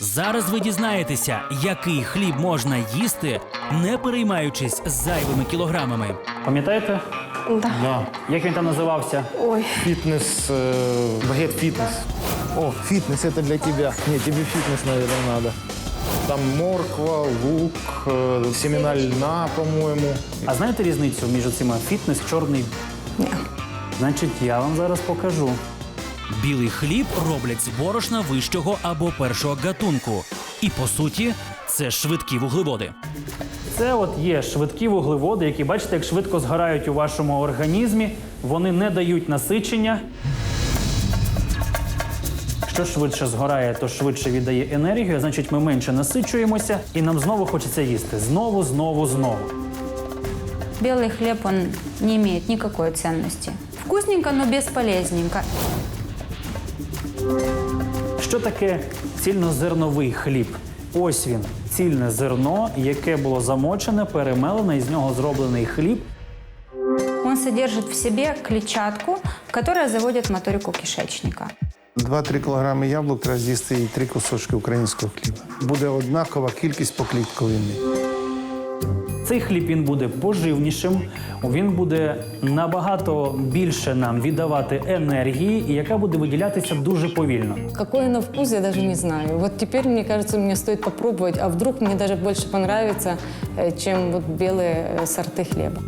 Зараз ви дізнаєтеся, який хліб можна їсти, не переймаючись зайвими кілограмами. Пам'ятаєте, Да. Да. як він там називався? Ой, Фитнес, э, багет фитнес. О, фитнес это для тебя. Не, тебе фитнес, наверное, надо. Там морква, лук, э, семена льна, по-моему. А знаєте різницю між цими фітнес, чорний? Ні. Значить, я вам зараз покажу. Білий хліб роблять з борошна вищого або першого гатунку. І по суті, це швидкі вуглеводи. Це от є швидкі вуглеводи, які бачите, як швидко згорають у вашому організмі. Вони не дають насичення. Що швидше згорає, то швидше віддає енергію, значить, ми менше насичуємося, і нам знову хочеться їсти. Знову, знову, знову. Белый хлеб, он не имеет никакой ценности. Вкусненько, но бесполезненько. Що таке цільнозерновий хліб? Ось він, цільне зерно, яке було замочене, перемелене, і з нього зроблений хліб. Он содержит в себе клетчатку, которая заводит моторику кишечника. 2-3 кілограми яблук треба з'їсти і 3 кусочки українського хліба. Буде однакова кількість по клітковині. Цей хліб він буде поживнішим, він буде набагато більше нам віддавати енергії, і яка буде виділятися дуже повільно. какой на вкус, я даже не знаю. Вот теперь, мне кажется, мне стоит попробовать, а вдруг мне даже больше понравится, э, чем вот белые э, сорты хлеба.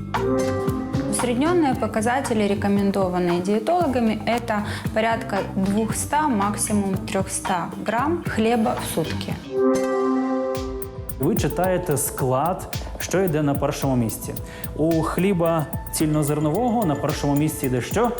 Усредненные показатели, рекомендованные диетологами, это порядка 200, максимум 300 грамм хлеба в сутки. Ви читаєте склад, що йде на першому місці. У хліба цільнозернового на першому місці йде що?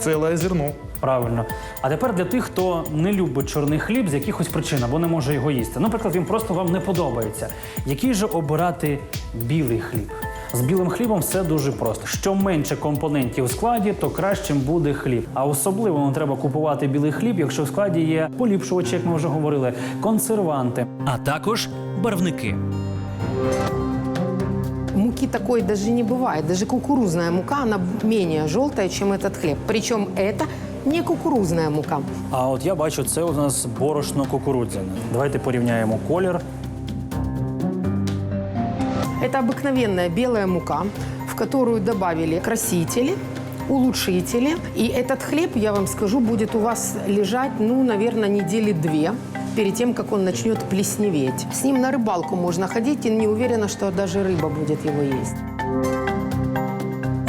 Целое зерно. Правильно. А тепер для тих, хто не любить чорний хліб з якихось причин або не може його їсти. Наприклад, він просто вам не подобається. Який же обирати білий хліб? З білим хлібом все дуже просто. Що менше компонентів у складі, то кращим буде хліб. А особливо не треба купувати білий хліб, якщо в складі є поліпшувачі, як ми вже говорили, консерванти, а також барвники. Муки такой даже не бывает. Даже кукурузная мука, она менее желтая, чем этот хлеб. Причем это не кукурузная мука. А от я бачу, це у нас борошно кукурудзяне. Давайте порівняємо колір. Это обыкновенная белая мука, в которую добавили красители, улучшители. И этот хлеб, я вам скажу, будет у вас лежать, ну, наверное, недели две Перед тем, как он начнет плесневеть. С ним на рыбалку можно ходить, и не уверена, что даже рыба будет его есть.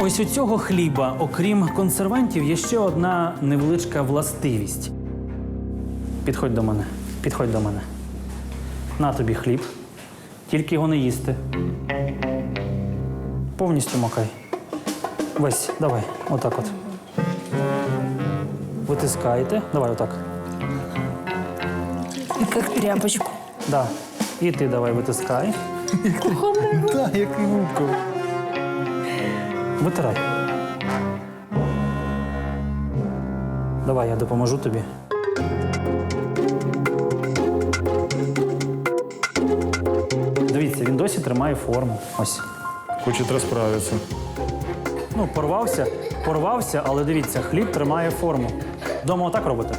Ось у цього хліба, окрім консервантів, є ще одна невеличка властивість. Підходь до мене, підходь до мене. На тобі хліб. Тільки його не їсти. Повністю макай. Весь, давай, отак от. Витискайте. Давай отак. Как тряпочку. Да. І ти давай витискай. Так, який губка. Витирай. Давай, я допоможу тобі. Дивіться, він досі тримає форму. Ось. Хочет расправиться. Ну, порвався, порвався, але дивіться, хліб тримає форму. Дома отак робите?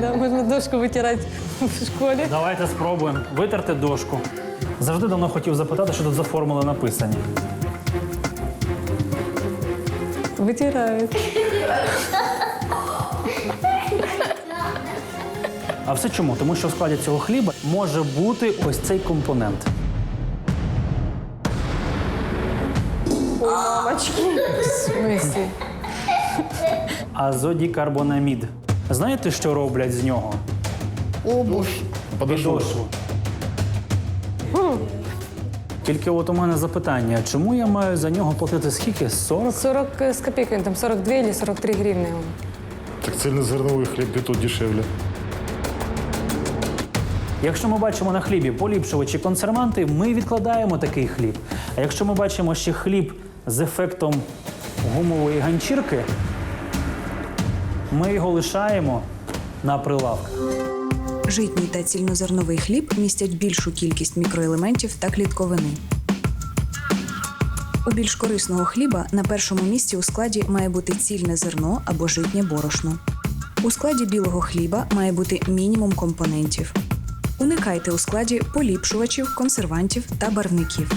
Да, можно дошку вытирать в школе. Давайте спробуємо. Витерти дошку. Завжди давно хотів запитати, що тут за формули написані. Вытирают. А все чому? Тому що в складі цього хліба може бути ось цей компонент. В смысле? Азодікарбонамід. Знаєте, що роблять з нього? Обувь. Підошву. Тільки от у мене запитання, чому я маю за нього платити скільки? 40? 40 с копейками, там 42 или 43 гривны. он. Так цельнозерновый хлеб и тут дешевле. Якщо ми бачимо на хлібі поліпшувачі консерванти, ми відкладаємо такий хліб. А якщо ми бачимо ще хліб з ефектом гумової ганчірки, ми його лишаємо на прилавках. Житній та цільнозерновий хліб містять більшу кількість мікроелементів та клітковини. У більш корисного хліба на першому місці у складі має бути цільне зерно або житнє борошно. У складі білого хліба має бути мінімум компонентів. Уникайте у складі поліпшувачів, консервантів та барвників.